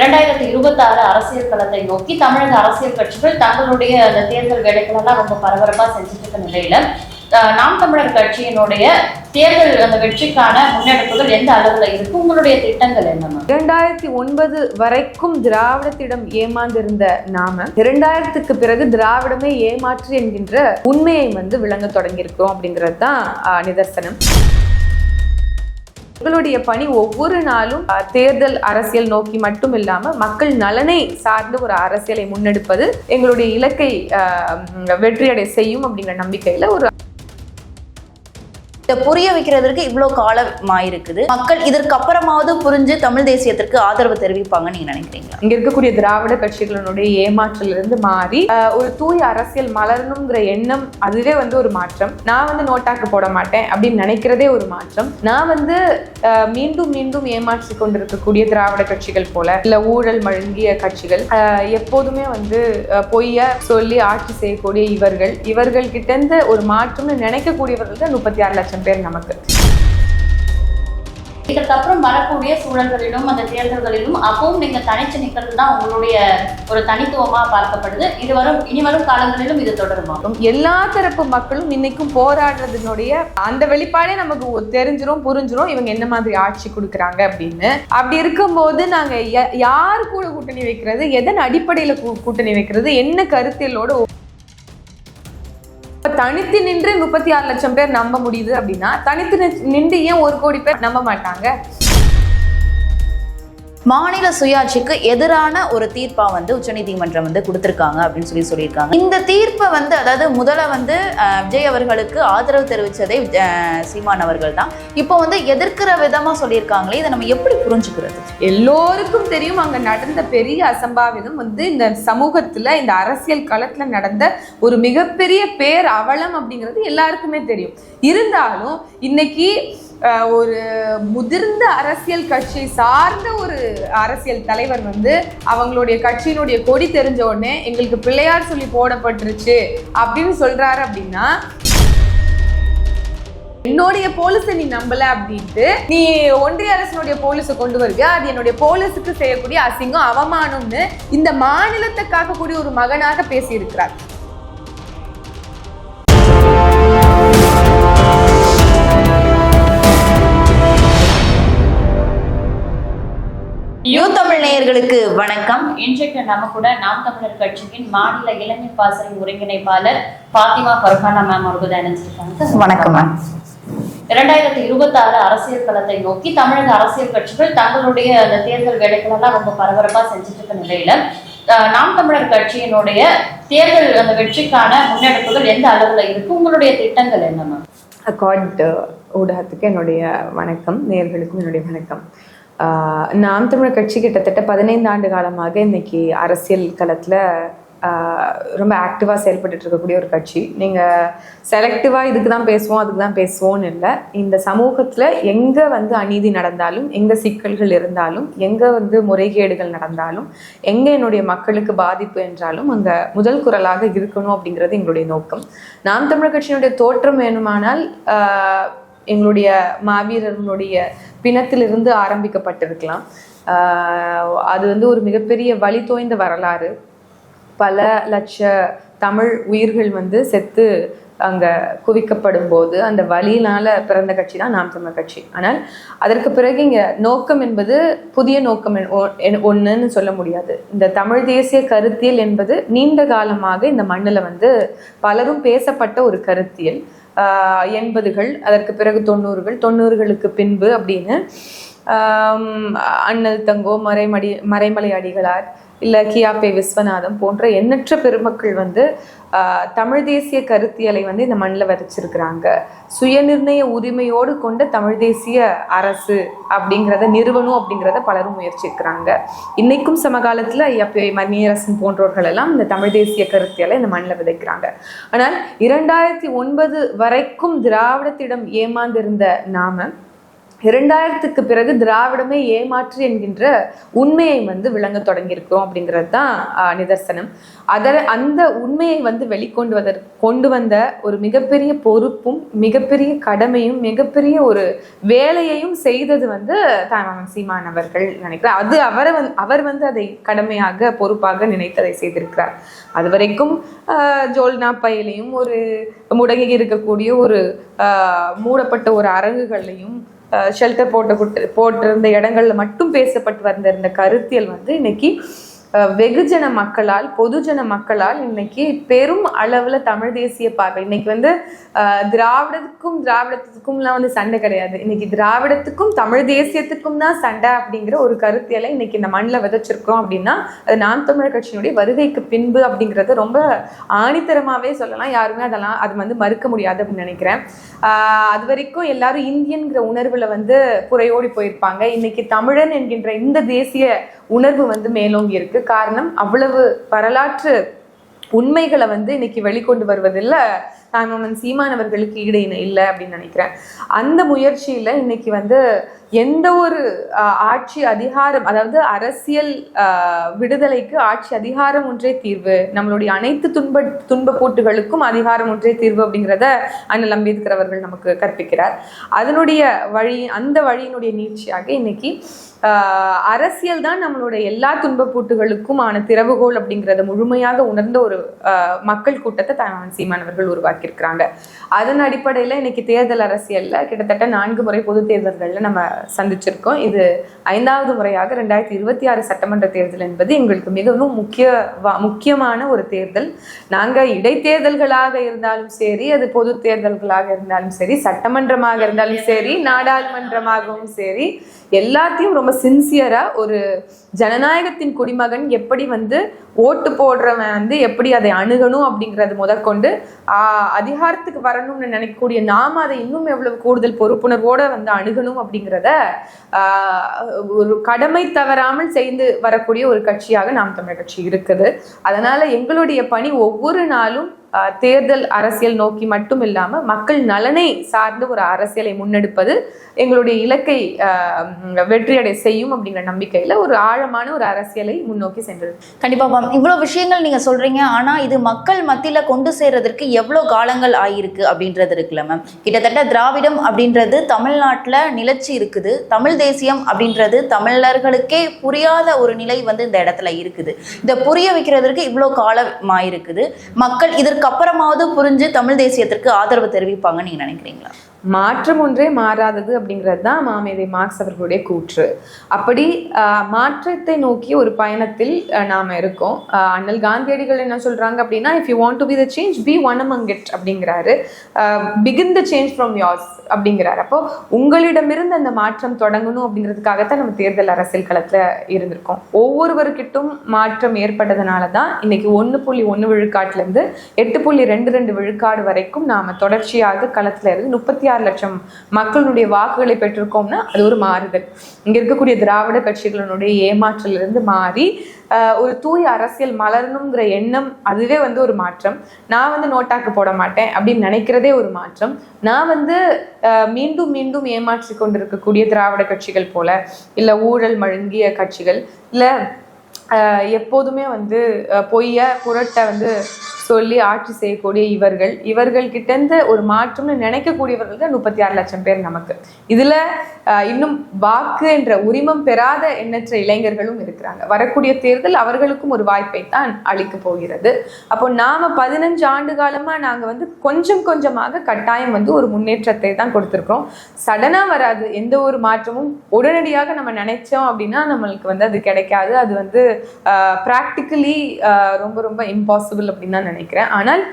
இரண்டாயிரத்தி இருபத்தி ஆறு அரசியல் களத்தை நோக்கி தமிழக அரசியல் கட்சிகள் தங்களுடைய அந்த தேர்தல் வேலைகளெல்லாம் ரொம்ப பரபரப்பா செஞ்சுட்டு இருக்க நிலையில நாம் தமிழர் கட்சியினுடைய தேர்தல் அந்த வெற்றிக்கான முன்னெடுப்புகள் எந்த அளவுல இருக்கு? உங்களுடைய திட்டங்கள் என்ன இரண்டாயிரத்தி ஒன்பது வரைக்கும் திராவிடத்திடம் ஏமாந்திருந்த நாம இரண்டாயிரத்துக்கு பிறகு திராவிடமே ஏமாற்று என்கின்ற உண்மையை வந்து விளங்க தொடங்கியிருக்கிறோம் அப்படிங்கிறது தான் நிதர்சனம். எங்களுடைய பணி ஒவ்வொரு நாளும் தேர்தல் அரசியல் நோக்கி மட்டும் இல்லாம மக்கள் நலனை சார்ந்த ஒரு அரசியலை முன்னெடுப்பது எங்களுடைய இலக்கை வெற்றியடை செய்யும் அப்படிங்கிற நம்பிக்கையில ஒரு இதை புரிய வைக்கிறதுக்கு இவ்வளோ காலம் ஆயிருக்குது மக்கள் இதற்கு அப்புறமாவது புரிஞ்சு தமிழ் தேசியத்திற்கு ஆதரவு தெரிவிப்பாங்கன்னு நீங்க நினைக்கிறீங்களா? இங்க இருக்கக்கூடிய திராவிட கட்சிகளினுடைய ஏமாற்றிலிருந்து மாறி ஆஹ், ஒரு தூய அரசியல் மலரணுங்கிற எண்ணம் அதுவே வந்து ஒரு மாற்றம். நான் வந்து நோட்டாக்கு போட மாட்டேன் அப்படின்னு நினைக்கிறதே ஒரு மாற்றம். நான் வந்து மீண்டும் மீண்டும் ஏமாற்றி கொண்டிருக்கக்கூடிய திராவிட கட்சிகள் போல இல்ல ஊழல் மழுங்கிய கட்சிகள் ஆஹ், எப்போதுமே வந்து பொய்ய சொல்லி ஆட்சி செய்யக்கூடிய இவர்கள் இவர்கள் கிட்ட இருந்து ஒரு மாற்றம்னு நினைக்கக்கூடியவர்கள் தான் முப்பத்தி ஆறு லட்சம் பேர் நமக்கு? இதற்கு அப்புறம் வரக்கூடிய சூழல்களிலும் அந்த தேர்தல்களிலும் அப்பவும் நீங்க தனிச்சு நிக்கிறது தான் உங்களுடைய ஒரு தனித்துவமா பார்க்கப்படுது. இது வரும் இனி வரும் காலங்களிலும் இது தொடருமா. எல்லா தரப்பு மக்களும் இன்னைக்கும் போராடுறதுனுடைய அந்த வெளிப்பாடே நமக்கு தெரிஞ்சிரும் புரிஞ்சிரும். இவங்க என்ன மாதிரி ஆட்சி கொடுக்குறாங்க அப்படின்னு. அப்படி இருக்கும்போது நாங்க ய- யார் கூட கூட்டணி வைக்கிறது எதன் அடிப்படையில கூட்டணி வைக்கிறது என்ன கருத்தியலோட ஒ- இப்போ தனித்து நின்று முப்பத்தி ஆறு லட்சம் பேர் நம்ப முடியுது அப்படின்னா தனித்து நின்று- நின்று ஏன் ஒரு கோடி பேர் நம்ப மாட்டாங்க? மாநில சுயாட்சிக்கு எதிரான ஒரு தீர்ப்பா வந்து உச்சநீதிமன்றம் வந்து கொடுத்திருக்காங்க அப்படின்னு சொல்லி சொல்லியிருக்காங்க. இந்த தீர்ப்பை வந்து அதாவது முதல்ல வந்து விஜய் அவர்களுக்கு ஆதரவு தெரிவித்ததே சீமான் அவர்கள் தான். இப்போ வந்து எதிர்க்கிற விதமா சொல்லியிருக்காங்களே இதை நம்ம எப்படி புரிஞ்சுக்கிறது? எல்லோருக்கும் தெரியும் அங்க நடந்த பெரிய அசம்பாவிதம் வந்து இந்த சமூகத்துல இந்த அரசியல் களத்துல நடந்த ஒரு மிகப்பெரிய பேர் அவலம் அப்படிங்கிறது எல்லாருக்குமே தெரியும். இருந்தாலும் இன்னைக்கு ஒரு முதிர்ந்த அரசியல் கட்சி சார்ந்த ஒரு அரசியல் தலைவர் வந்து அவங்களுடைய கட்சியினுடைய கொடி தெரிஞ்ச உடனே எங்களுக்கு பிள்ளையார் சொல்லி போடப்பட்டுருச்சு அப்படின்னு சொல்றாரு அப்படின்னா என்னுடைய போலீஸை நீ நம்பல அப்படின்ட்டு நீ ஒன்றிய அரசினுடைய போலீஸை கொண்டு வருக அது என்னுடைய போலீஸுக்கு செய்யக்கூடிய அசிங்கம் அவமானம்னு இந்த மாநிலத்தை காக்கக்கூடிய ஒரு மகனாக பேசியிருக்கிறார். நேயர்களுக்கு வணக்கம். இன்றைக்கு நம்ம கூட நாம் தமிழர் கட்சியின் மாநில இளைஞர் பாசறை ஒருங்கிணைப்பாளர் பாத்திமா ஃபர்ஹானா மேம் அவர்கள் இணைஞ்சிருக்காங்க வணக்கம் மேம் இரண்டாயிரத்தி இருபத்தி ஆறு அரசியல் களத்தை நோக்கி தமிழக அரசியல் கட்சிகள் தங்களுடைய அந்த தேர்தல் வேலைகளெல்லாம் ரொம்ப பரபரப்பா செஞ்சுட்டு இருக்க நிலையில நாம் தமிழர் கட்சியினுடைய தேர்தல் அந்த வெற்றிக்கான முன்னெடுப்புகள் எந்த அளவுல இருக்கு? உங்களுடைய திட்டங்கள் என்ன மேம் அக்கார்ட் ஊடகத்துக்கு என்னுடைய வணக்கம் நேயர்களுக்கும் என்னுடைய வணக்கம். நாம் தமிழர் கட்சி கிட்டத்தட்ட பதினைந்து ஆண்டு காலமாக இன்னைக்கு அரசியல் களத்தில் ரொம்ப ஆக்டிவாக செயல்பட்டு இருக்கக்கூடிய ஒரு கட்சி. நீங்கள் செலக்டிவாக இதுக்கு தான் பேசுவோம் அதுக்கு தான் பேசுவோம்னு இல்லை. இந்த சமூகத்தில் எங்கே வந்து அநீதி நடந்தாலும் எங்கே சிக்கல்கள் இருந்தாலும் எங்கே வந்து முறைகேடுகள் நடந்தாலும் எங்கே என்னுடைய மக்களுக்கு பாதிப்பு என்றாலும் அங்கே முதல் குரலாக இருக்கணும் அப்படிங்கிறது எங்களுடைய நோக்கம். நாம் தமிழர் கட்சியினுடைய தோற்றம் வேணுமானால் எங்களுடைய மாவீரர்களுடைய பிணத்திலிருந்து ஆரம்பிக்கப்பட்டிருக்கலாம். அது வந்து ஒரு மிகப்பெரிய வழி தோய்ந்த வரலாறு. பல லட்ச தமிழ் உயிர்கள் வந்து செத்து அங்கே குவிக்கப்படும் போது அந்த வழியினால பிறந்த கட்சி தான் நாம் தமிழ் கட்சி. ஆனால் அதற்கு பிறகு இங்கே நோக்கம் என்பது புதிய நோக்கம் என்- ஒ- என்- சொல்ல முடியாது. இந்த தமிழ் தேசிய கருத்தியல் என்பது நீண்ட காலமாக இந்த மண்ணில் வந்து பலரும் பேசப்பட்ட ஒரு கருத்தியல். எண்பதுகள் அதற்கு பிறகு தொண்ணூறுகள் தொண்ணூறுகளுக்கு பின்பு அப்படின்னு அண்ணல் தங்கோ மறைமடி மறைமலை அடிகளார் இல்லை கியாபே விஸ்வநாதம் போன்ற எண்ணற்ற பெருமக்கள் வந்து தமிழ் தேசிய கருத்தியலை வந்து இந்த மண்ணில் விதைச்சிருக்கிறாங்க சுயநிர்ணய உரிமையோடு கொண்ட தமிழ் தேசிய அரசு அப்படிங்கிறத நிறுவனம் அப்படிங்கிறத பலரும் முயற்சிக்கிறாங்க. இன்னைக்கும் சமகாலத்தில் ஐயப்பே மணியரசன் போன்றவர்கள் எல்லாம் இந்த தமிழ் தேசிய கருத்தியலை இந்த மண்ணில் விதைக்கிறாங்க. ஆனால் இரண்டாயிரத்தி ஒன்பது வரைக்கும் திராவிடத்திடம் ஏமாந்திருந்த நாம இரண்டாயிரத்துக்கு பிறகு திராவிடமே ஏமாற்று என்கின்ற உண்மையை வந்து விளங்க தொடங்கியிருக்கிறோம் அப்படிங்கிறது தான் ஆஹ், நிதர்சனம். அதர் அந்த உண்மையை வந்து வெளிக்கொண்டு வதற் கொண்டு வந்த ஒரு மிகப்பெரிய பொறுப்பும் மிகப்பெரிய கடமையும் மிகப்பெரிய ஒரு வேலையையும் செய்தது வந்து தாமன் சீமான் அவர்கள் நினைக்கிறேன் அது அவரை வந் அவர் வந்து அதை கடமையாக பொறுப்பாக நினைத்து அதை செய்திருக்கிறார். அது வரைக்கும் ஆஹ், ஜோல்னா பயிலையும் ஒரு முடங்கி இருக்கக்கூடிய ஒரு ஆஹ், மூடப்பட்ட ஒரு அரங்குகளையும் ஷெல்டர் போட்ட குட்டு போட்டிருந்த இடங்கள்ல மட்டும் பேசப்பட்டு வந்திருந்த கருத்தியல் வந்து இன்னைக்கு வெகுஜன மக்களால் பொதுஜன மக்களால் இன்னைக்கு பெரும் அளவில் தமிழ் தேசிய பார்வை. இன்னைக்கு வந்து திராவிடத்துக்கும் திராவிடத்துக்கும்லாம் வந்து சண்டை கிடையாது. இன்னைக்கு திராவிடத்துக்கும் தமிழ் தேசியத்துக்கும் தான் சண்டை அப்படிங்கிற ஒரு கருத்தியலை இன்னைக்கு இந்த மண்ணில் விதைச்சிருக்கோம் அப்படின்னா அது நாம் தமிழர் கட்சியினுடைய வருகைக்கு பின்பு அப்படிங்கிறத ரொம்ப ஆணித்தரமாகவே சொல்லலாம். யாருமே அதெல்லாம் அது வந்து மறுக்க முடியாது அப்படின்னு நினைக்கிறேன். அது வரைக்கும் எல்லாரும் இந்தியன்கிற உணர்வில் வந்து புறையோடி போயிருப்பாங்க. இன்னைக்கு தமிழன் என்கின்ற இந்த தேசிய உணர்வு வந்து மேலோங்கி இருக்கு. காரணம் அவ்வளவு வரலாற்று உண்மைகளை வந்து இன்னைக்கு வெளிக்கொண்டு வருவதில் தாய்மாமன் சீமானவர்களுக்கு ஈடு இணை இல்லை அப்படின்னு நினைக்கிறேன். அந்த முயற்சியில இன்னைக்கு வந்து எந்த ஒரு ஆட்சி அதிகாரம் அதாவது அரசியல் விடுதலைக்கு ஆட்சி அதிகாரம் ஒன்றே தீர்வு நம்மளுடைய அனைத்து துன்ப துன்ப கூட்டுகளுக்கும் அதிகாரம் ஒன்றே தீர்வு அப்படிங்கிறத அண்ணல் அம்பேத்கர் அவர்கள் நமக்கு கற்பிக்கிறார். அதனுடைய வழி அந்த வழியினுடைய நீட்சியாக இன்னைக்கு அரசியல் தான் நம்மளோட எல்லா துன்பப்பூட்டுகளுக்கும் ஆன திறவுகோல் அப்படிங்கிறத முழுமையாக உணர்ந்த ஒரு மக்கள் கூட்டத்தை தாய்மாமன் சீமான் அவர்கள் உருவாக்கியிருக்கிறாங்க. அதன் அடிப்படையில் இன்னைக்கு தேர்தல் அரசியலில் கிட்டத்தட்ட நான்கு முறை பொது தேர்தல்களில் நம்ம சந்திச்சிருக்கோம். இது ஐந்தாவது முறையாக ரெண்டாயிரத்தி இருபத்தி ஆறு சட்டமன்ற தேர்தல் என்பது எங்களுக்கு மிகவும் முக்கிய முக்கியமான ஒரு தேர்தல். நாங்கள் இடைத்தேர்தல்களாக இருந்தாலும் சரி அது பொது தேர்தல்களாக இருந்தாலும் சரி சட்டமன்றமாக இருந்தாலும் சரி நாடாளுமன்றமாகவும் சரி எல்லாத்தையும் ரொம்ப சின்சியரா ஒரு ஜனநாயகத்தின் குடிமகன் எப்படி வந்து ஓட்டு போடுறவன் வந்து எப்படி அதை அணுகணும் அப்படிங்கிறது முதற்கொண்டு ஆஹ், அதிகாரத்துக்கு வரணும்னு நினைக்கக்கூடிய நாம அதை இன்னும் எவ்வளவு கூடுதல் பொறுப்புணர்வோட வந்து அணுகணும் அப்படிங்கிறத ஒரு கடமை தவறாமல் செய்து வரக்கூடிய ஒரு கட்சியாக நாம் தமிழர் கட்சி இருக்குது. அதனால எங்களுடைய பணி ஒவ்வொரு நாளும் தேர்தல் அரசியல் நோக்கி மட்டும் இல்லாமல் மக்கள் நலனை சார்ந்து ஒரு அரசியலை முன்னெடுப்பது எங்களுடைய இலக்கை வெற்றியடை செய்யும் அப்படிங்கிற நம்பிக்கையில் ஒரு ஆழமான ஒரு அரசியலை முன்னோக்கி சென்றது. கண்டிப்பாக மேம். இவ்வளோ விஷயங்கள் நீங்கள் சொல்றீங்க. ஆனால் இது மக்கள் மத்தியில் கொண்டு சேர்றதற்கு எவ்வளோ காலங்கள் ஆயிருக்கு அப்படின்றது இருக்குல்ல மேம். கிட்டத்தட்ட திராவிடம் அப்படின்றது தமிழ்நாட்டில் நிலச்சி இருக்குது. தமிழ் தேசியம் அப்படின்றது தமிழர்களுக்கே புரியாத ஒரு நிலை வந்து இந்த இடத்துல இருக்குது. இதை புரிய வைக்கிறதற்கு இவ்வளோ காலம் ஆயிருக்குது மக்கள் இதற்கு அப்புறமாவது புரிஞ்சு தமிழ் தேசியத்திற்கு ஆதரவு தெரிவிப்பாங்கன்னு நீங்க நினைக்கிறீங்களா? மாற்றம் ஒன்றே மாறாதது அப்படிங்கிறது தான் மாமேதை மார்க்ஸ் அவர்களுடைய கூற்று. அப்படி மாற்றத்தை நோக்கி ஒரு பயணத்தில் நாம் இருக்கோம். அண்ணல் காந்தியடிகள் என்ன சொல்றாங்க அப்படின்னா if you want to be the change be one among it அப்படிங்கிறாரு. Begin the change from yours அப்படிங்கிறார். அப்போ உங்களிடமிருந்து அந்த மாற்றம் தொடங்கணும் அப்படிங்கிறதுக்காகத்தான் நம்ம தேர்தல் அரசியல் களத்தில் இருந்திருக்கோம். ஒவ்வொருவருக்கிட்டும் மாற்றம் ஏற்பட்டதுனால தான் இன்னைக்கு ஒன்று புள்ளி ஒன்று விழுக்காட்டிலேருந்து எட்டு புள்ளி ரெண்டு ரெண்டு விழுக்காடு வரைக்கும் நாம் தொடர்ச்சியாக களத்தில் இருந்து முப்பத்தி ஆறு லட்சம் மக்களுடைய வாக்குகளை பெற்றிருக்கோம்னா அது ஒரு மாறுதல். இங்க இருக்கக்கூடிய திராவிட கட்சிகளினுடைய ஏமாற்றிலிருந்து மாறி ஆஹ், ஒரு தூய அரசியல் மலரணுங்கிற எண்ணம் அதுவே வந்து ஒரு மாற்றம். நான் வந்து நோட்டாக்கு போட மாட்டேன் அப்படின்னு நினைக்கிறதே ஒரு மாற்றம். நான் வந்து மீண்டும் மீண்டும் ஏமாற்றி கொண்டிருக்கக்கூடிய திராவிட கட்சிகள் போல இல்ல ஊழல் மழுங்கிய கட்சிகள் இல்ல எப்போதுமே வந்து பொய்ய புரட்டை வந்து சொல்லி ஆட்சி செய்யக்கூடிய இவர்கள். இவர்கள் கிட்டேருந்து ஒரு மாற்றம்னு நினைக்கக்கூடியவர்கள் தான் முப்பத்தி ஆறு லட்சம் பேர் நமக்கு. இதில் இன்னும் வாக்கு என்ற உரிமம் பெறாத எண்ணற்ற இளைஞர்களும் இருக்கிறாங்க. வரக்கூடிய தேர்தல் அவர்களுக்கும் ஒரு வாய்ப்பை தான் அளிக்க போகிறது. அப்போ நாம் பதினஞ்சு ஆண்டு காலமாக நாங்கள் வந்து கொஞ்சம் கொஞ்சமாக கட்டாயம் வந்து ஒரு முன்னேற்றத்தை தான் கொடுத்துருக்கோம். சடனாக வராது. எந்த ஒரு மாற்றமும் உடனடியாக நம்ம நினைச்சோம் அப்படின்னா நம்மளுக்கு வந்து அது கிடைக்காது. அது வந்து ப்ராக்டிக்கலி ரொம்ப ரொம்ப இம்பாசிபிள் அப்படின்னு தான் நினைக்கிறேன். ஆனால்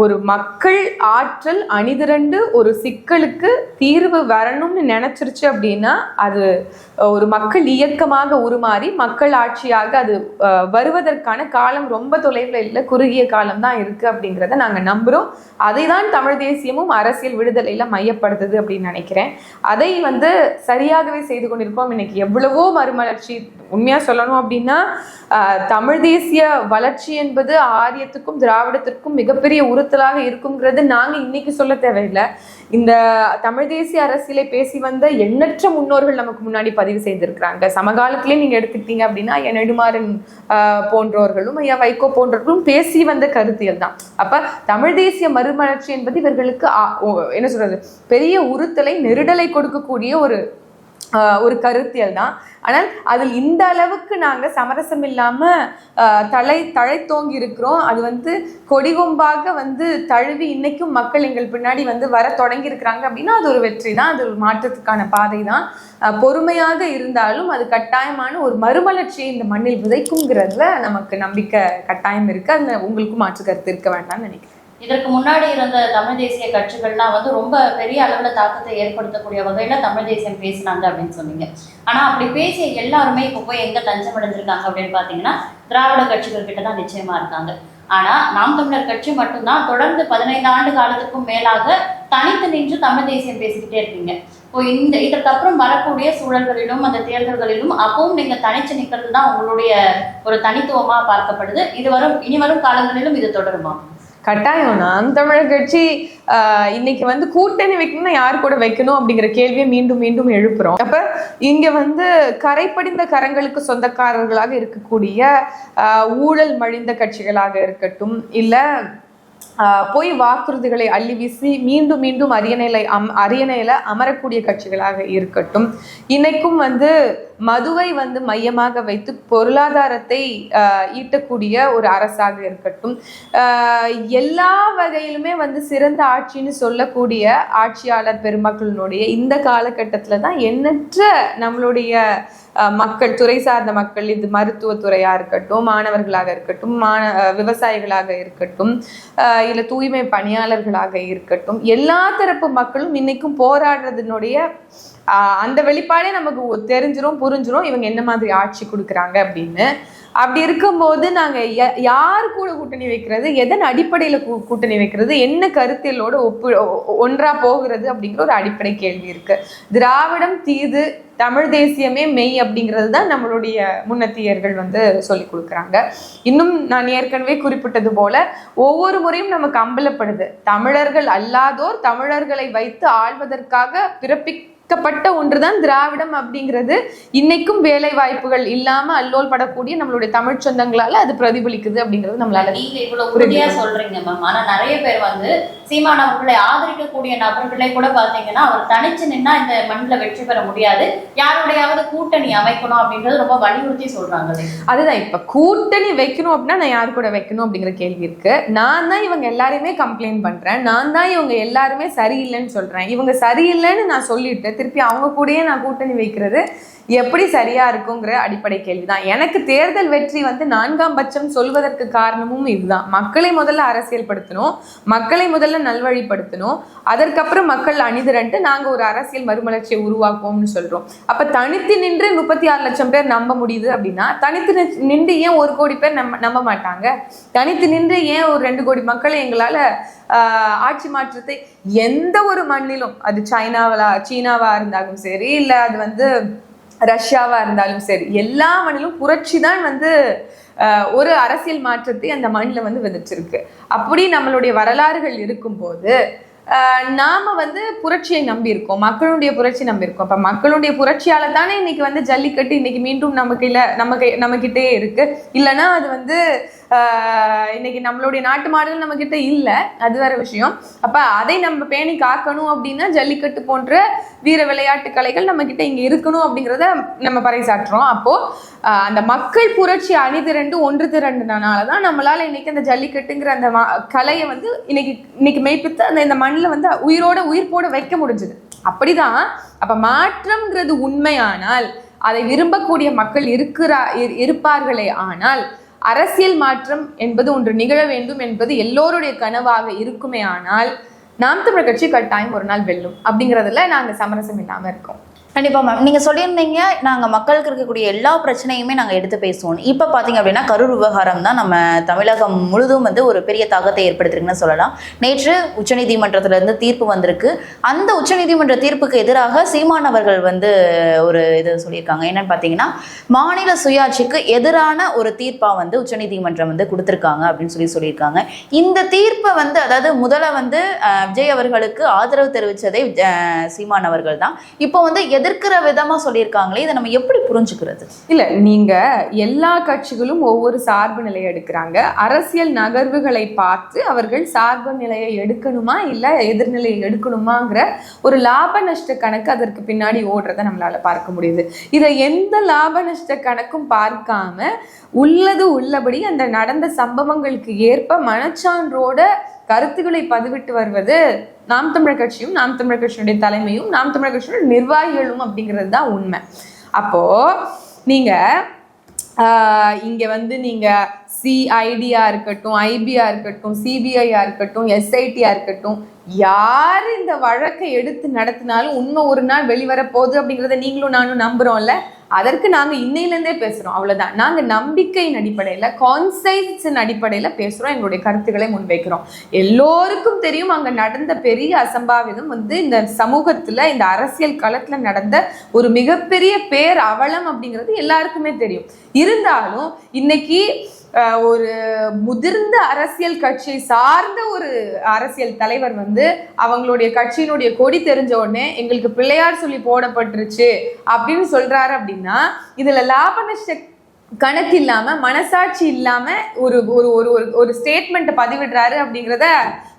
ஒரு மக்கள் ஆற்றல் அணிதிரண்டு ஒரு சிக்கலுக்கு தீர்வு வரணும்னு நினைச்சிருச்சு அப்படின்னா அது ஒரு மக்கள் இயக்கமாக உருமாறி மக்கள் ஆட்சியாக அது வருவதற்கான காலம் ரொம்ப தொலைவில் இல்லை குறுகிய காலம் தான் இருக்கு அப்படிங்கிறத நாங்கள் நம்புறோம். அதை தான் தமிழ் தேசியமும் அரசியல் விடுதலையில மையப்படுத்துது அப்படின்னு நினைக்கிறேன். அதை வந்து சரியாகவே செய்து கொண்டிருக்கோம். இன்னைக்கு எவ்வளவோ மறுமலர்ச்சி உண்மையா சொல்லணும் அப்படின்னா தமிழ் தேசிய வளர்ச்சி என்பது ஆரியத்துக்கும் திராவிடத்திற்கும் மிகப்பெரிய உறுத்தலாக இருக்குங்கிறது நாங்க இன்னைக்கு சொல்ல தேவையில்லை. இந்த தமிழ் தேசிய அரசியலை பேசி வந்த எண்ணற்ற முன்னோர்கள் நமக்கு முன்னாடி பதிவு செய்திருக்கிறாங்க. சமகாலத்திலே நீங்க எடுத்துக்கிட்டீங்க அப்படின்னா என் நெடுமாறன் போன்றவர்களும் ஐயா வைகோ போன்றவர்களும் பேசி வந்த கருத்தியல் தான். அப்ப தமிழ் தேசிய மறுமலர்ச்சி என்பது இவர்களுக்கு ஆ- ஓ- என்ன சொல்றது? பெரிய உறுத்தலை நெருடலை கொடுக்கக்கூடிய ஒரு ஒரு கருத்தியல் தான். ஆனால் அதில் இந்த அளவுக்கு நாங்கள் சமரசம் இல்லாமல் தலை தழைத்தோங்கி இருக்கிறோம். அது வந்து கொடிகொம்பாக வந்து தழுவி இன்னைக்கும் மக்கள் எங்கள் பின்னாடி வந்து வர தொடங்கி இருக்கிறாங்க அப்படின்னா அது ஒரு வெற்றி தான். அது ஒரு மாற்றத்துக்கான பாதை தான். பொறுமையாக இருந்தாலும் அது கட்டாயமான ஒரு மறுமலர்ச்சியை இந்த மண்ணில் விதைக்குங்கிறதுல நமக்கு நம்பிக்கை கட்டாயம் இருக்குது அதுல உங்களுக்கும் மாற்று கருத்து இருக்க வேண்டாம்னு நினைக்கிறேன். இதற்கு முன்னாடி இருந்த தமிழ் தேசிய கட்சிகள்லாம் வந்து ரொம்ப பெரிய அளவில் தாக்கத்தை ஏற்படுத்தக்கூடிய வகையில் தமிழ் தேசியம் பேசினாங்க அப்படின்னு சொன்னீங்க. ஆனால் அப்படி பேசிய எல்லாருமே இப்போ போய் எங்க தஞ்சம் அடைஞ்சிருக்காங்க அப்படின்னு பார்த்தீங்கன்னா திராவிட கட்சிகள் கிட்ட தான் நிச்சயமா இருக்காங்க. ஆனா நாம் தமிழர் கட்சி மட்டும்தான் தொடர்ந்து பதினைந்து ஆண்டு காலத்துக்கும் மேலாக தனித்து நின்று தமிழ் தேசியம் பேசிக்கிட்டே இருக்கீங்க. இப்போ இந்த இதற்கப்புறம் வரக்கூடிய சூழல்களிலும் அந்த தேர்தல்களிலும் அப்பவும் நீங்க தனிச்சு நிக்கிறது தான் உங்களுடைய ஒரு தனித்துவமா பார்க்கப்படுது. இது வரும் இனி வரும் காலங்களிலும் இது தொடருமா? கட்டாயம். நாம் தமிழர் கட்சி ஆஹ், இன்னைக்கு வந்து கூட்டணி வைக்கணும்னா யார் கூட வைக்கணும் அப்படிங்கிற கேள்வியை மீண்டும் மீண்டும் எழுப்புறோம். அப்ப இங்க வந்து கரைப்படிந்த கரங்களுக்கு சொந்தக்காரர்களாக இருக்கக்கூடிய ஆஹ், ஊழல் மழிந்த கட்சிகளாக இருக்கட்டும் இல்லை பொய் வாக்குறுதிகளை அள்ளி வீசி மீண்டும் மீண்டும் அரியணையில அம் அரியணையில அமரக்கூடிய கட்சிகளாக இருக்கட்டும். இன்னைக்கும் வந்து மதுவை வந்து மையமாக வைத்து பொருளாதாரத்தை ஈட்டக்கூடிய ஒரு அரசாக இருக்கட்டும். எல்லா வகையிலுமே வந்து சிறந்த ஆட்சின்னு சொல்லக்கூடிய ஆட்சியாளர் பெருமக்களினுடைய இந்த காலகட்டத்தில் தான் எண்ணற்ற நம்மளுடைய மக்கள் துறை சார்ந்த மக்கள் இது மருத்துவத்துறையா இருக்கட்டும் மாணவர்களாக இருக்கட்டும் மான விவசாயிகளாக இருக்கட்டும் இல்லை இல்ல தூய்மை பணியாளர்களாக இருக்கட்டும் எல்லா தரப்பு மக்களும் இன்னைக்கும் போராடுறதுனுடைய அந்த வெளிப்பாடே நமக்கு தெரிஞ்சிடும் தெரிஞ்சிரும் புரிஞ்சிரும் இவங்க என்ன மாதிரி ஆட்சி கொடுக்குறாங்க அப்படின்னு. அப்படி இருக்கும்போது நாங்க யார் கூட கூட்டணி வைக்கிறது எதன் அடிப்படையில கூ- கூட்டணி வைக்கிறது என்ன கருத்தியலோட ஒப்பு ஒ- ஒன்றா போகிறது அப்படிங்கிற ஒரு அடிப்படை கேள்வி இருக்கு. திராவிடம் தீது தமிழ் தேசியமே மெய் அப்படிங்கிறது தான் நம்மளுடைய முன்னத்தியர்கள் வந்து சொல்லி கொடுக்குறாங்க. இன்னும் நான் ஏற்கனவே குறிப்பிட்டது போல ஒவ்வொரு முறையும் நமக்கு அம்பலப்படுது. தமிழர்கள் அல்லாதோர் தமிழர்களை வைத்து ஆள்வதற்காக பிறப்பிக்கப்பட்ட ஒன்றுதான் திராவிடம் அப்படிங்கிறது. இன்னைக்கும் வேலை வாய்ப்புகள் இல்லாம அல்லோல் படக்கூடிய நம்மளுடைய தமிழ் சொந்தங்களால அது பிரதிபலிக்குது அப்படிங்கிறது நம்மளால நீங்க இவ்வளவு சொல்றீங்க மேம் ஆனா நிறைய பேர் வந்து சீமான அவர்களை ஆதரிக்கக்கூடிய நபர்களை கூட பாத்தீங்கன்னா அவர் தனிச்சு நின்னா இந்த மண்ணில் வெற்றி பெற முடியாது. யாருடையாவது கூட்டணி அமைக்கணும் அப்படின்றது ரொம்ப வலியுறுத்தி சொல்றாங்க அதுதான் இப்ப கூட்டணி வைக்கணும் அப்படின்னா நான் யார் கூட வைக்கணும் அப்படிங்கிற கேள்வி இருக்கு. நான் தான் இவங்க எல்லாரையுமே கம்ப்ளைண்ட் பண்றேன். நான் தான் இவங்க எல்லாருமே சரியில்லைன்னு சொல்றேன். இவங்க சரியில்லைன்னு நான் சொல்லிட்டு திருப்பி அவங்க கூடயே நான் கூட்டணி வைக்கிறது எப்படி சரியா இருக்குங்கிற அடிப்படை கேள்விதான். எனக்கு தேர்தல் வெற்றி வந்து நான்காம் பட்சம் சொல்வதற்கு காரணமும் இதுதான். மக்களை முதல்ல அரசியல்படுத்தணும் மக்களை முதல்ல நல்வழிப்படுத்தணும் அதற்கப்புறம் மக்கள் அணிதிரண்டு நாங்க ஒரு அரசியல் மறுமலர்ச்சியை உருவாக்குவோம்னு சொல்றோம். அப்ப தனித்து நின்று முப்பத்தி ஆறு லட்சம் பேர் நம்ப முடியுது அப்படின்னா தனித்து நின்று- நின்று ஏன் ஒரு கோடி பேர் நம்ப நம்ப மாட்டாங்க? தனித்து நின்று ஏன் ஒரு ரெண்டு கோடி மக்களை எங்களால ஆட்சி மாற்றத்தை எந்த ஒரு மண்ணிலும் அது சைனாவா சீனாவா இருந்தாலும் சரி இல்ல அது வந்து ரஷ்யாவாக இருந்தாலும் சரி எல்லா மண்ணிலும் புரட்சி தான் வந்து ஒரு அரசியல் மாற்றத்தை அந்த மண்ணில் வந்து விதைச்சிருக்கு. அப்படி நம்மளுடைய வரலாறுகள் இருக்கும்போது நாம வந்து புரட்சியை நம்பியிருக்கோம் மக்களுடைய புரட்சி நம்பியிருக்கோம். அப்போ மக்களுடைய புரட்சியால தானே இன்னைக்கு வந்து ஜல்லிக்கட்டு இன்னைக்கு மீண்டும் நம்ம இல்லை நம்ம கை இருக்கு. இல்லைன்னா அது வந்து இன்னைக்கு நம்மளுடைய நாட்டு மாடுகள் நம்ம கிட்ட இல்லை. அது வேற விஷயம். அப்ப அதை நம்ம பேணி காக்கணும் அப்படின்னா ஜல்லிக்கட்டு போன்ற வீர விளையாட்டு கலைகள் நம்ம கிட்ட இங்க இருக்கணும் அப்படிங்கிறத நம்ம பறைசாற்றுறோம். அப்போ அந்த மக்கள் புரட்சி அணிதிரண்டு ஒன்று திரண்டுனால தான் நம்மளால இன்னைக்கு அந்த ஜல்லிக்கட்டுங்கிற அந்த கலையை வந்து இன்னைக்கு இன்னைக்கு மெய்ப்பித்து அந்த இந்த மண்ணில் வந்து உயிரோட உயிர் போட வைக்க முடிஞ்சது. அப்படிதான் அப்ப மாற்றம்ங்கிறது உண்மையானால் அதை விரும்பக்கூடிய மக்கள் இருக்கிறா இரு- இருப்பார்களே ஆனால் அரசியல் மாற்றம் என்பது ஒன்று நிகழ வேண்டும் என்பது எல்லோருடைய கனவாக இருக்குமே ஆனால் நாம் தமிழர் கட்சி கட்டாயம் ஒரு நாள் வெல்லும் அப்படிங்கிறதுல நாங்கள் சமரசம் இல்லாமல் இருக்கோம். கண்டிப்பாக மேம் நீங்கள் சொல்லியிருந்தீங்க நாங்கள் மக்களுக்கு இருக்கக்கூடிய எல்லா பிரச்சனையுமே நாங்கள் எடுத்து பேசுவோம். இப்போ பார்த்தீங்க அப்படின்னா கரூர் விவகாரம் தான் நம்ம தமிழகம் முழுதும் வந்து ஒரு பெரிய தாக்கத்தை ஏற்படுத்திருக்குன்னு சொல்லலாம். நேற்று உச்சநீதிமன்றத்திலிருந்து தீர்ப்பு வந்திருக்கு. அந்த உச்சநீதிமன்ற தீர்ப்புக்கு எதிராக சீமானவர்கள் வந்து ஒரு இது சொல்லியிருக்காங்க. என்னன்னு பார்த்தீங்கன்னா மாநில சுயாட்சிக்கு எதிரான ஒரு தீர்ப்பாக வந்து உச்சநீதிமன்றம் வந்து கொடுத்துருக்காங்க அப்படின்னு சொல்லி சொல்லியிருக்காங்க. இந்த தீர்ப்பை வந்து அதாவது முதல்ல வந்து விஜய் அவர்களுக்கு ஆதரவு தெரிவித்ததே சீமானவர்கள் தான். இப்போ வந்து எதிர்க்கிற விதமா சொல்லியிருக்காங்களே இதை நம்ம எப்படி புரிஞ்சுக்கிறது? இல்ல நீங்க எல்லா கட்சிகளும் ஒவ்வொரு சார்பு நிலையை எடுக்கிறாங்க. அரசியல் நகர்வுகளை பார்த்து அவர்கள் சார்பு நிலையை எடுக்கணுமா இல்ல எதிர்நிலையை எடுக்கணுமாங்கிற ஒரு லாப நஷ்ட கணக்கு அதற்கு பின்னாடி ஓடுறத நம்மளால பார்க்க முடியுது. இதை எந்த லாப நஷ்ட கணக்கும் பார்க்காம உள்ளது உள்ளபடி அந்த நடந்த சம்பவங்களுக்கு ஏற்ப மனச்சான்றோட கருத்துக்களை பதிவிட்டு வருவது நாம் தமிழர் கட்சியும் நாம் தமிழர் கட்சியினுடைய தலைமையும் நாம் தமிழர் கட்சியினுடைய நிர்வாகிகளும் அப்படிங்கிறது தான் உண்மை. அப்போ நீங்க ஆஹ், இங்க வந்து நீங்க சிஐடியா இருக்கட்டும் ஐபியா இருக்கட்டும் சிபிஐயா இருக்கட்டும் எஸ்ஐடியா இருக்கட்டும் யார் இந்த வழக்கை எடுத்து நடத்தினாலும் உண்மை ஒரு நாள் வெளிவர போகுது அப்படிங்கிறத நீங்களும் நானும் நம்புறோம்ல. அதற்கு நாங்க இன்னையிலேருந்தே பேசுறோம். அவ்வளவுதான். நாங்க நம்பிக்கையின் அடிப்படையில கான்சைன்ஸின் அடிப்படையில பேசுறோம். எங்களுடைய கருத்துக்களை முன்வைக்கிறோம். எல்லோருக்கும் தெரியும் அங்க நடந்த பெரிய அசம்பாவிதம் வந்து இந்த சமூகத்துல இந்த அரசியல் களத்துல நடந்த ஒரு மிகப்பெரிய பேர் அவலம் அப்படிங்கிறது எல்லாருக்குமே தெரியும். இருந்தாலும் இன்னைக்கு ஒரு முதிர்ந்த அரசியல் கட்சியை சார்ந்த ஒரு அரசியல் தலைவர் வந்து அவங்களுடைய கட்சியினுடைய கொடி தெரிஞ்ச உடனே எங்களுக்கு பிள்ளையார் சொல்லி போடப்பட்டுருச்சு அப்படின்னு சொல்றாரு அப்படின்னா இதுல லாப நஷ்ட கணக்கு இல்லாம மனசாட்சி இல்லாம ஒரு ஒரு ஒரு ஒரு ஒரு ஸ்டேட்மெண்ட் பதிவிடுறாரு அப்படிங்கிறத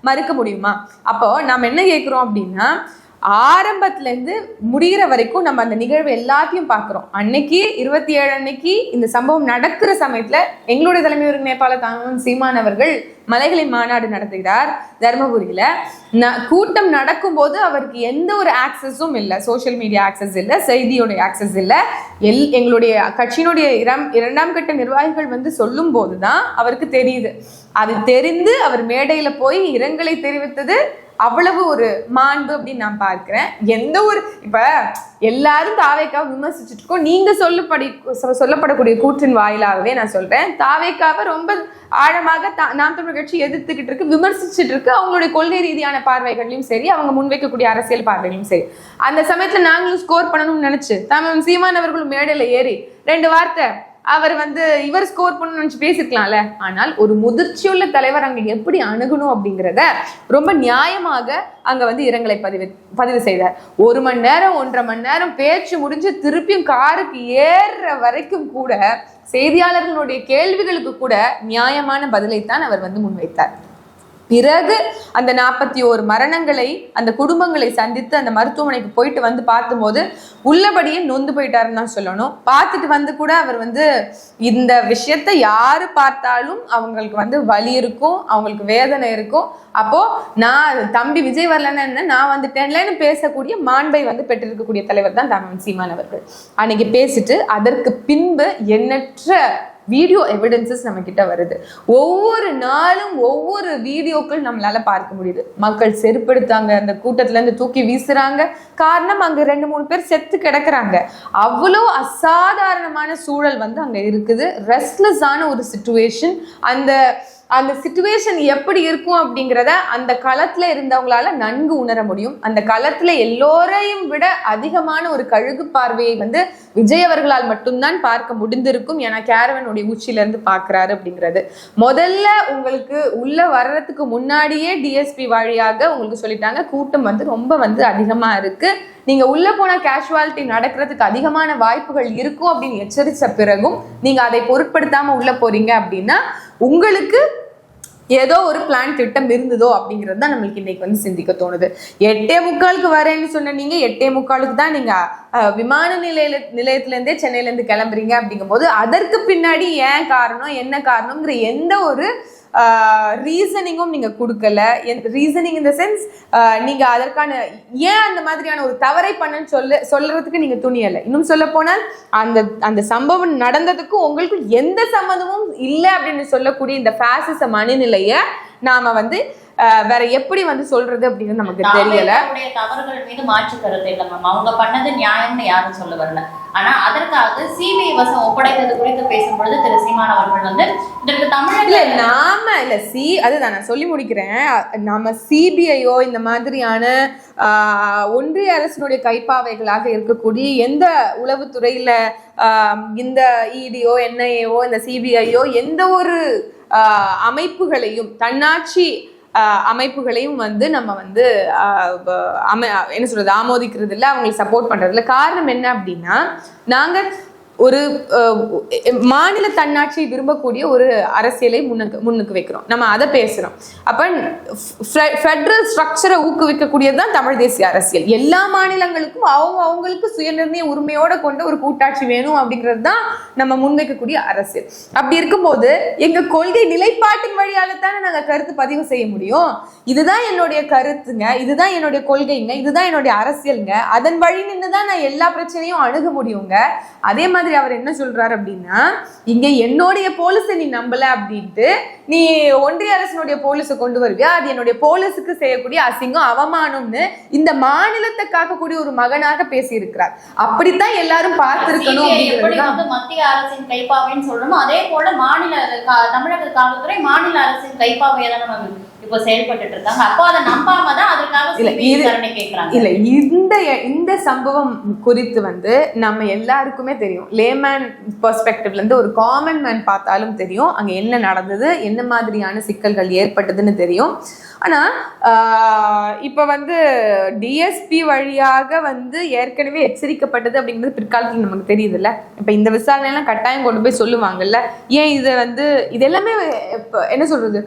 மறுக்க முடியுமா? அப்போ நாம் என்ன கேட்குறோம் அப்படின்னா ஆரம்பத்துல இருந்து முடிகிற வரைக்கும் நம்ம அந்த நிகழ்வு எல்லாத்தையும் பார்க்குறோம். அன்னைக்கு இருபத்தி ஏழு அன்னைக்கு இந்த சம்பவம் நடக்கிற சமயத்துல எங்களுடைய தலைமை ஒருங்கிணைப்பாளர் தாங்கன் சீமான் அவர்கள் மலைகளை மாநாடு நடத்துகிறார் தருமபுரியில். ந- கூட்டம் நடக்கும்போது அவருக்கு எந்த ஒரு ஆக்சஸும் இல்லை. சோஷியல் மீடியா ஆக்சஸ் இல்லை செய்தியோடைய ஆக்சஸ் இல்லை. எல் எங்களுடைய கட்சியினுடைய இரம் இரண்டாம் கட்ட நிர்வாகிகள் வந்து சொல்லும் போதுதான் அவருக்கு தெரியுது. அது தெரிந்து அவர் மேடையில போய் இரங்கலை தெரிவித்தது அவ்வளவு ஒரு மாண்பு அப்படின்னு நான் பார்க்குறேன். எந்த ஒரு இப்போ எல்லாரும் தாவேக்காவை விமர்சிச்சுட்டு இருக்கோம். நீங்கள் சொல்லப்படி சொ- சொல்லப்படக்கூடிய கூற்றின் வாயிலாகவே நான் சொல்கிறேன் தாவேக்காவை ரொம்ப ஆழமாக தா- நாம் தமிழ் கட்சி எதிர்த்துக்கிட்டு இருக்கு விமர்சிச்சுட்டு இருக்கு. அவங்களுடைய கொள்கை ரீதியான பார்வைகளையும் சரி அவங்க முன்வைக்கக்கூடிய அரசியல் பார்வைகளையும் சரி. அந்த சமயத்தில் நாங்களும் ஸ்கோர் பண்ணணும்னு நினச்சி தமிழ் சீமான் அவர்களும் மேடையில் ஏறி ரெண்டு வார்த்தை அவர் வந்து இவர் ஸ்கோர் பண்ணணும்னு நினைச்சு பேசிருக்கலாம்ல ஆனால் ஒரு முதிர்ச்சியுள்ள தலைவர் அங்க எப்படி அணுகணும் அப்படிங்கிறத ரொம்ப நியாயமாக அங்க வந்து இரங்கலை பதிவு பதிவு செய்தார். ஒரு மணி நேரம் ஒன்றரை மணி நேரம் பேச்சு முடிஞ்சு திருப்பியும் காருக்கு ஏறுற வரைக்கும் கூட செய்தியாளர்களுடைய கேள்விகளுக்கு கூட நியாயமான பதிலைத்தான் அவர் வந்து முன்வைத்தார். பிறகு அந்த நாற்பத்தி ஓரு மரணங்களை அந்த குடும்பங்களை சந்தித்து அந்த மருத்துவமனைக்கு போயிட்டு வந்து பார்க்கும்போது உள்ளபடியே நொந்து போயிட்டாருன்னு தான் சொல்லணும். பார்த்துட்டு வந்து கூட அவர் வந்து இந்த விஷயத்தை யாரு பார்த்தாலும் அவங்களுக்கு வந்து வலி இருக்கும் அவங்களுக்கு வேதனை இருக்கும். அப்போ நான் தம்பி விஜய் வரலன்னு என்ன, நான் வந்துட்டேன்லன்னு பேசக்கூடிய மாண்பை வந்து பெற்றிருக்கக்கூடிய தலைவர் தான் தமிழ் சீமான் அவர்கள். அன்னைக்கு பேசிட்டு அதற்கு பின்பு எண்ணற்ற வீடியோ எவிடன்சஸ் நம்ம கிட்ட வருது. ஒவ்வொரு நாளும் ஒவ்வொரு வீடியோக்கள் நம்மளால பார்க்க முடியுது. மக்கள் செருப்படுத்தாங்க அந்த கூட்டத்துல இருந்து தூக்கி வீசுறாங்க. காரணம் அங்க ரெண்டு மூணு பேர் செத்து கிடக்குறாங்க. அவ்வளோ அசாதாரணமான சூழல் வந்து அங்க இருக்குது. ரெஸ்ட்லெஸ்ஸான ஒரு சுச்சுவேஷன் அந்த அந்த சுச்சுவேஷன் எப்படி இருக்கும் அப்படிங்கிறத அந்த களத்துல இருந்தவங்களால நன்கு உணர முடியும். அந்த களத்துல எல்லோரையும் விட அதிகமான ஒரு கழுகு பார்வையை வந்து விஜய் அவர்களால் மட்டும்தான் பார்க்க முடிந்திருக்கும் ஏன்னா கேரவனுடைய உச்சியில இருந்து பாக்குறாரு அப்படிங்கிறது. முதல்ல உங்களுக்கு உள்ள வர்றதுக்கு முன்னாடியே டிஎஸ்பி வழியாக உங்களுக்கு சொல்லிட்டாங்க. கூட்டம் வந்து ரொம்ப வந்து அதிகமா இருக்கு. நீங்க உள்ள போன கேஷுவாலிட்டி நடக்கிறதுக்கு அதிகமான வாய்ப்புகள் இருக்கும் அப்படின்னு எச்சரித்த பிறகும் நீங்க அதை பொருட்படுத்தாம உள்ள போறீங்க அப்படின்னா உங்களுக்கு ஏதோ ஒரு பிளான் திட்டம் இருந்ததோ அப்படிங்கிறது தான் நம்மளுக்கு இன்னைக்கு வந்து சிந்திக்க தோணுது. எட்டே முக்காலுக்கு வரேன்னு சொன்ன நீங்க எட்டே முக்காலுக்கு தான் நீங்க விமான நிலையில நிலையத்திலேருந்தே சென்னையிலேருந்து கிளம்புறீங்க அப்படிங்கும்போது அதற்கு பின்னாடி ஏன் காரணம் என்ன காரணம்ங்கிற எந்த ஒரு ரீசனிங்கும் நீங்கள் கொடுக்கல. ரீசனிங் இந்த சென்ஸ் நீங்கள் அதற்கான ஏன் அந்த மாதிரியான ஒரு தவறை பண்ணன்னு சொல்ல சொல்றதுக்கு நீங்கள் துணியலை இன்னும் சொல்ல போனால் அந்த அந்த சம்பவம் நடந்ததுக்கும் உங்களுக்கு எந்த சம்மந்தமும் இல்லை அப்படின்னு சொல்லக்கூடிய இந்த ஃபேசிச மனநிலையை நாம் வந்து வேற எப்படி வந்து சொல்றது அப்படின்னு நமக்கு தெரியல. தவறுகள் மீது மாற்று கருத்து இல்லை மேம் அவங்க பண்ணது நியாயம்னு யாரும் சொல்ல வரல. ஆனா அதற்காக சிபிஐ வசம் ஒப்படைத்தது குறித்து பேசும்பொழுது திரு. சீமான் அவர்கள் வந்து இதற்கு தமிழக நாம இல்ல சி அதுதான் நான் சொல்லி முடிக்கிறேன். நாம சிபிஐயோ இந்த மாதிரியான ஒன்றிய அரசினுடைய கைப்பாவைகளாக இருக்கக்கூடிய எந்த உளவுத்துறையில இந்த இடியோ என்ஐஏஓ இந்த சிபிஐயோ எந்த ஒரு அமைப்புகளையும் தன்னாட்சி அமைப்புகளையும் வந்து நம்ம வந்து அமை என்ன சொல்றது ஆமோதிக்கிறது இல்லை அவங்களுக்கு சப்போர்ட் பண்றது இல்லை காரணம் என்ன அப்படின்னா நாங்கள் ஒரு மாநில தன்னாட்சியை விரும்பக்கூடிய ஒரு அரசியலை முன்னுக்கு முன்னுக்கு வைக்கிறோம். நம்ம அதை பேசுறோம். அப்ப ஃபெட்ரல் ஸ்ட்ரக்சரை ஊக்குவிக்கக்கூடியது தான் தமிழ் தேசிய அரசியல். எல்லா மாநிலங்களுக்கும் அவங்க அவங்களுக்கு சுயநிர்ணய உரிமையோட கொண்ட ஒரு கூட்டாட்சி வேணும் அப்படிங்கிறது தான் நம்ம முன்வைக்கக்கூடிய அரசியல். அப்படி இருக்கும்போது எங்க கொள்கை நிலைப்பாட்டின் வழியால தானே நாங்க கருத்து பதிவு செய்ய முடியும். இதுதான் என்னுடைய கருத்துங்க. இதுதான் என்னுடைய கொள்கைங்க. இதுதான் என்னுடைய அரசியலுங்க. அதன் வழி நின்று தான் நான் எல்லா பிரச்சனையும் அணுக முடியுங்க. அதே மாதிரி அவர் என்ன சொல்றாரு அப்படின்னா இங்க என்னுடைய போலீஸை நீ நம்பல அப்படின்ட்டு நீ ஒன்றிய அரசினுடைய போலீஸை கொண்டு வருவியா? அது என்னுடைய போலீஸுக்கு செய்யக்கூடிய அசிங்கம் அவமானம்னு இந்த மாநிலத்தை காக்கக்கூடிய ஒரு மகனாக பேசியிருக்கிறார். அப்படித்தான் எல்லாரும் பார்த்திருக்கணும் மத்திய அரசின் கைப்பாவைன்னு சொல்றோமோ அதே போல மாநில தமிழக காவல்துறை மாநில அரசின் கைப்பாவையை தான் நம்ம இப்போ செயல்பட்டு இருக்காங்க. அப்போ அதை நம்பாம தான் அதற்காக கேட்கறாங்க இல்ல இந்த இந்த சம்பவம் குறித்து வந்து நம்ம எல்லாருக்குமே தெரியும். லேமேன் பெர்ஸ்பெக்டிவ்ல இருந்து ஒரு காமன் மேன் பார்த்தாலும் தெரியும். அங்க என்ன நடந்தது என்ன மாதிரியான சிக்கல்கள் ஏற்பட்டதுன்னு தெரியும். ஆனால் இப்போ வந்து டிஎஸ்பி வழியாக வந்து ஏற்கனவே எச்சரிக்கப்பட்டது அப்படிங்கிறது பிற்காலத்தில் நமக்கு தெரியுதுல்ல. இப்போ இந்த விசாரணையெல்லாம் கட்டாயம் கொண்டு போய் சொல்லுவாங்கல்ல. ஏன் இதை வந்து இது எல்லாமே இப்போ என்ன சொல்கிறது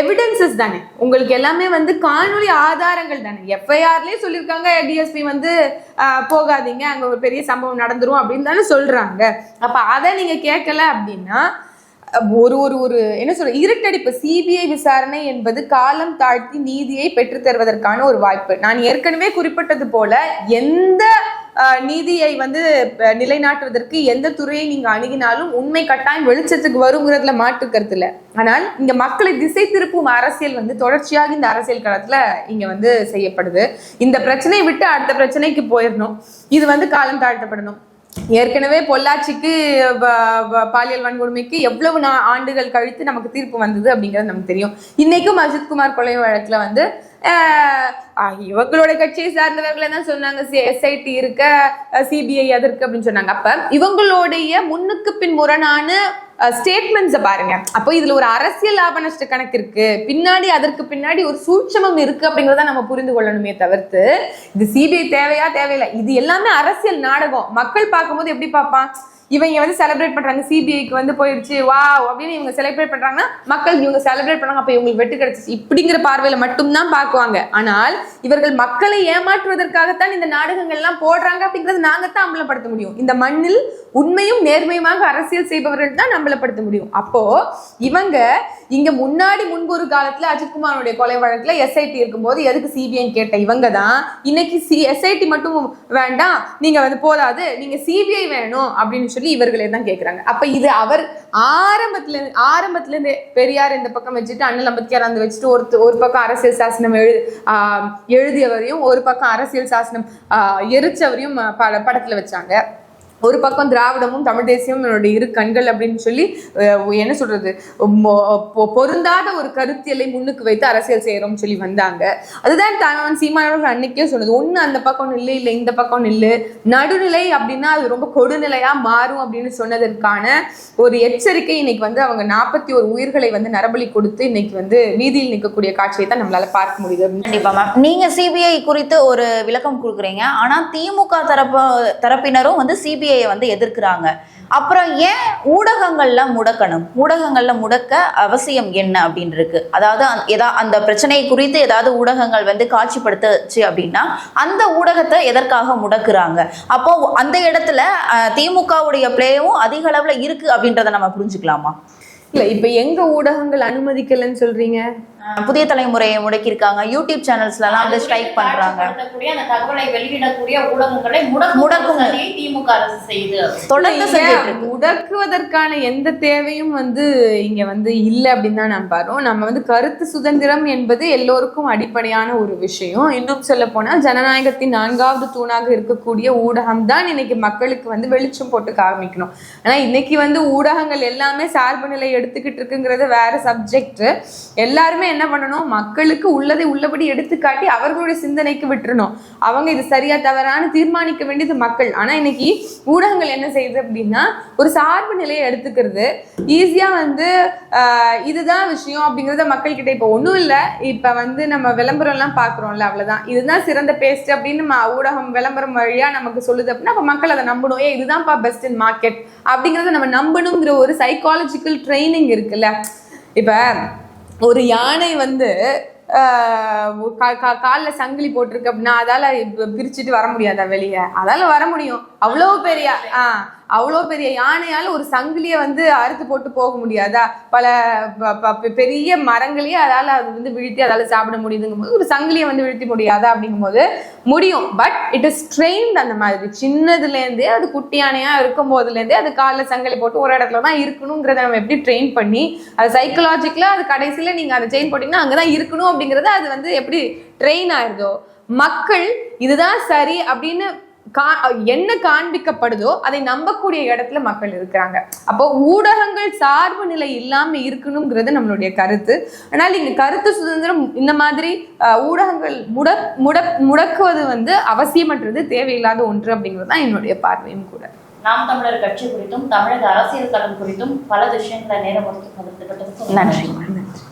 எவிடன்சஸ் தானே. உங்களுக்கு எல்லாமே வந்து காணொளி ஆதாரங்கள் தானே. எஃப்ஐஆர்லேயே சொல்லியிருக்காங்க டிஎஸ்பி வந்து போகாதீங்க அங்கே ஒரு பெரிய சம்பவம் நடந்துரும் அப்படின்னு தானே சொல்கிறாங்க அப்போ அதை நீங்கள் கேட்கல அப்படின்னா ஒரு ஒரு ஒரு என்ன சொல்ற இருட்டடிப்பு. சிபிஐ விசாரணை என்பது காலம் தாழ்த்தி நீதியை பெற்றுத்தருவதற்கான ஒரு வாய்ப்பு. நான் ஏற்கனவே குறிப்பிட்டது போல எந்த நீதியை வந்து நிலைநாட்டுவதற்கு எந்த துறையை நீங்க அணுகினாலும் உண்மை கட்டாயம் வெளிச்சத்துக்கு வருங்கிறதுல மாற்று கருத்து ஆனால் இங்க மக்களை திசை திருப்பும் அரசியல் வந்து தொடர்ச்சியாக இந்த அரசியல் களத்துல இங்க வந்து செய்யப்படுது. இந்த பிரச்சனையை விட்டு அடுத்த பிரச்சனைக்கு போயிடணும் இது வந்து காலம் தாழ்த்தப்படணும். ஏற்கனவே பொள்ளாச்சிக்கு பாலியல் வன்கொடுமைக்கு எவ்வளவு நா- ஆண்டுகள் கழித்து நமக்கு தீர்ப்பு வந்தது அப்படிங்கிறது நமக்கு தெரியும். இன்னைக்கும் அஜித்குமார் கொலை வழக்குல வந்து இவங்களுடைய கட்சியை சார்ந்தவர்களே தான் சொன்னாங்க? எஸ்ஐடி இருக்க சிபிஐ அதற்கு அப்படின்னு சொன்னாங்க. அப்ப இவங்களுடைய முன்னுக்கு பின் முரணான ஸ்டேட்மெண்ட்ஸை பாருங்க. அப்போ இதுல ஒரு அரசியல் லாப நஷ்ட கணக்கு இருக்கு. பின்னாடி அதற்கு பின்னாடி ஒரு சூட்சமம் இருக்கு அப்படிங்கறத நம்ம புரிந்து கொள்ளணுமே தவிர்த்து இது சிபிஐ தேவையா தேவையில்லை. இது எல்லாமே அரசியல் நாடகம். மக்கள் பார்க்கும்போது எப்படி பார்ப்பான்? இவங்க வந்து செலிப்ரேட் பண்றாங்க. சிபிஐக்கு வந்து போயிடுச்சு வா அப்படின்னு இவங்க செலிப்ரேட் பண்றாங்கன்னா மக்கள் இவங்க செலிப்ரேட் பண்ணாங்க. அப்ப இவங்களுக்கு வெட்டு கிடைச்சிச்சு. இப்படிங்கிற பார்வையில மட்டும்தான் பார்க்குவாங்க. ஆனால் இவர்கள் மக்களை ஏமாற்றுவதற்காகத்தான் இந்த நாடகங்கள் எல்லாம் போடுறாங்க அப்படிங்கறது நாங்க தான் அம்பலப்படுத்த முடியும். இந்த மண்ணில் உண்மையும் நேர்மையுமாக அரசியல் செய்பவர்கள் தான் அம்பலப்படுத்த முடியும். அப்போ இவங்க இங்க முன்னாடி முன்பு ஒரு காலத்துல அஜித்குமாரோடைய கொலை வழக்குல எஸ்ஐடி இருக்கும்போது எதுக்கு சிபிஐன்னு கேட்ட இவங்க தான் இன்னைக்கு சி எஸ்ஐடி மட்டும் வேண்டாம். நீங்க வந்து போதாது. நீங்க சிபிஐ வேணும் அப்படின்னு சொல்லி இவர்களே தான் கேக்குறாங்க. அப்ப இது அவர் ஆரம்பத்துல இருந்து ஆரம்பத்துல பெரியார் இந்த பக்கம் வச்சுட்டு அண்ணல் அம்பேத்கர் அந்த வச்சுட்டு ஒரு ஒரு பக்கம் அரசியல் சாசனம் எழு எழுதியவரையும் ஒரு பக்கம் அரசியல் சாசனம் ஆஹ் எரிச்சவரையும் பட படத்துல வச்சாங்க. ஒரு பக்கம் திராவிடமும் தமிழ் தேசியமும் என்னுடைய இரு கண்கள் அப்படின்னு சொல்லி என்ன சொல்றது பொ- பொருந்தாத ஒரு கருத்தியலை முன்னுக்கு வைத்து அரசியல் செய்யறோம்னு சொல்லி வந்தாங்க. அதுதான் தான் சீமானவர்கள் அன்னைக்கே சொன்னது ஒன்று அந்த பக்கம் இல்லை இல்லை இந்த பக்கம் இல்லை நடுநிலை அப்படின்னா அது ரொம்ப கொடுநிலையா மாறும் அப்படின்னு சொன்னதற்கான ஒரு எச்சரிக்கை இன்னைக்கு வந்து அவங்க நாற்பத்தி ஒரு உயிர்களை வந்து நரபலி கொடுத்து இன்னைக்கு வந்து வீதியில் நிற்கக்கூடிய காட்சியை தான் நம்மளால பார்க்க முடியுது. கண்டிப்பா மேம் நீங்க சிபிஐ குறித்து ஒரு விளக்கம் கொடுக்குறீங்க. ஆனா திமுக தரப்பு தரப்பினரும் வந்து சிபிஐ வந்து எதிர்க்கிறாங்க. அப்புறம் ஏன் ஊடகங்கள்ல முடக்கணும்? ஊடகங்கள்ல முடக்க அவசியம் என்ன அப்படின்னு இருக்கு அதாவது அந்த- அந்த பிரச்சனை குறித்து ஏதாவது ஊடகங்கள் வந்து காட்சிப்படுத்துச்சு அப்படின்னா அந்த ஊடகத்தை எதற்காக முடக்குறாங்க? அப்போ அந்த இடத்துல திமுகவுடைய பிளேயும் அதிக அளவுல இருக்கு அப்படின்றத நம்ம புரிஞ்சுக்கலாமா? இல்ல இப்ப எங்க ஊடகங்கள் அனுமதிக்கலன்னு சொல்றீங்க? புதிய தலைமுறையை முடக்கியிருக்காங்க. யூடியூப் சேனல்ஸ்ல எல்லாம் வந்து ஸ்ட்ரைக் பண்றாங்க. அந்த தகவலை வெளியிடக்கூடிய ஊடகங்களை. சதியை திமுக அரசு செய்யுது. தொடர்ந்து முடக்குவதற்கான எந்த தேவையும் வந்து இங்க வந்து இல்ல அப்படின்னு தான் நம்புறோம் நம்ம வந்து கருத்து சுதந்திரம் என்பது எல்லோருக்கும் அடிப்படையான ஒரு விஷயம். இன்னும் சொல்ல போனால் ஜனநாயகத்தின் நான்காவது தூணாக இருக்கக்கூடிய ஊடகம் தான் இன்னைக்கு மக்களுக்கு வந்து வெளிச்சம் போட்டு காமிக்கணும். ஆனா இன்னைக்கு வந்து ஊடகங்கள் எல்லாமே சார்பு நிலை எடுத்துக்கிட்டு இருக்குங்கிறது வேற சப்ஜெக்ட் எல்லாருமே என்ன பண்ணணும்? மக்களுக்கு உள்ளதை உள்ளபடி எடுத்துக்காட்டி அவர்களுடைய சிந்தனைக்கு விட்டுறணும். அவங்க இது சரியா தவறான தீர்மானிக்க வேண்டியது மக்கள். ஆனா இன்னைக்கு ஊடகங்கள் என்ன செய்யுது அப்படின்னா ஒரு சார்பு நிலையை எடுத்துக்கிறது. ஈஸியா வந்து ஆஹ், இதுதான் விஷயம் அப்படிங்கறத மக்கள் கிட்ட இப்ப ஒண்ணும் இல்ல. இப்ப வந்து நம்ம விளம்பரம் எல்லாம் பாக்குறோம்ல அவ்வளவுதான். இதுதான் சிறந்த பேஸ்ட் அப்படின்னு ஊடகம் விளம்பரம் வழியா நமக்கு சொல்லுது அப்படின்னா அப்ப மக்கள் அதை நம்பணும். ஏ இதுதான்ப்பா பெஸ்ட் இன் மார்க்கெட் அப்படிங்கிறத நம்ம நம்பணுங்கிற ஒரு சைக்காலஜிக்கல் ட்ரைனிங் இருக்குல்ல. இப்போ ஒரு யானை வந்து காலில் சங்கிலி போட்டிருக்கு அப்படின்னா அதால பிரிச்சுட்டு வர முடியாதா வெளியே? அதால வர முடியும். அவ்வளோ பெரிய ஆ. அவ்வளோ பெரிய யானையால் ஒரு சங்கிலியை வந்து அறுத்து போட்டு போக முடியாதா? பல ப- ப- பெ- பெரிய மரங்களையே அதால் அது வந்து வீழ்த்தி அதால் சாப்பிட முடியுதுங்கும் போது ஒரு சங்கிலியை வந்து வீழ்த்தி முடியாதா அப்படிங்கும்போது முடியும். பட் இட் இஸ் ட்ரெயின்ட் அந்த மாதிரி. சின்னதுலேருந்தே அது குட்டி யானையாக இருக்கும் போதுலேருந்தே அது காலில் சங்கிலி போட்டு ஒரு இடத்துல தான் இருக்கணுங்கிறத நம்ம எப்படி ட்ரெயின் பண்ணி அது சைக்கலாஜிக்கலாக அது கடைசியில் நீங்கள் அதை செயின் போட்டிங்கன்னா அங்கே தான் இருக்கணும் அப்படிங்கிறது அது வந்து எப்படி ட்ரெயின் ஆயிருதோ மக்கள் இதுதான் சரி அப்படின்னு கா என்ன காண்பிக்கப்படுதோ அதை நம்பக்கூடிய இடத்துல மக்கள் இருக்கிறாங்க. அப்போ ஊடகங்கள் சார்பு நிலை இல்லாம இருக்கணுங்கிறது நம்மளுடைய கருத்து. ஆனால் இங்க கருத்து சுதந்திரம் இந்த மாதிரி அஹ், ஊடகங்கள் முட முட முடக்குவது வந்து அவசியமற்றது தேவையில்லாத ஒன்று அப்படிங்கிறது தான் என்னுடைய பார்வையும் கூட. நாம் தமிழர் கட்சி குறித்தும் தமிழக அரசியல் களம் குறித்தும் பல விஷயங்களை நேரம் ஒதுக்கி நன்றி. நன்றி.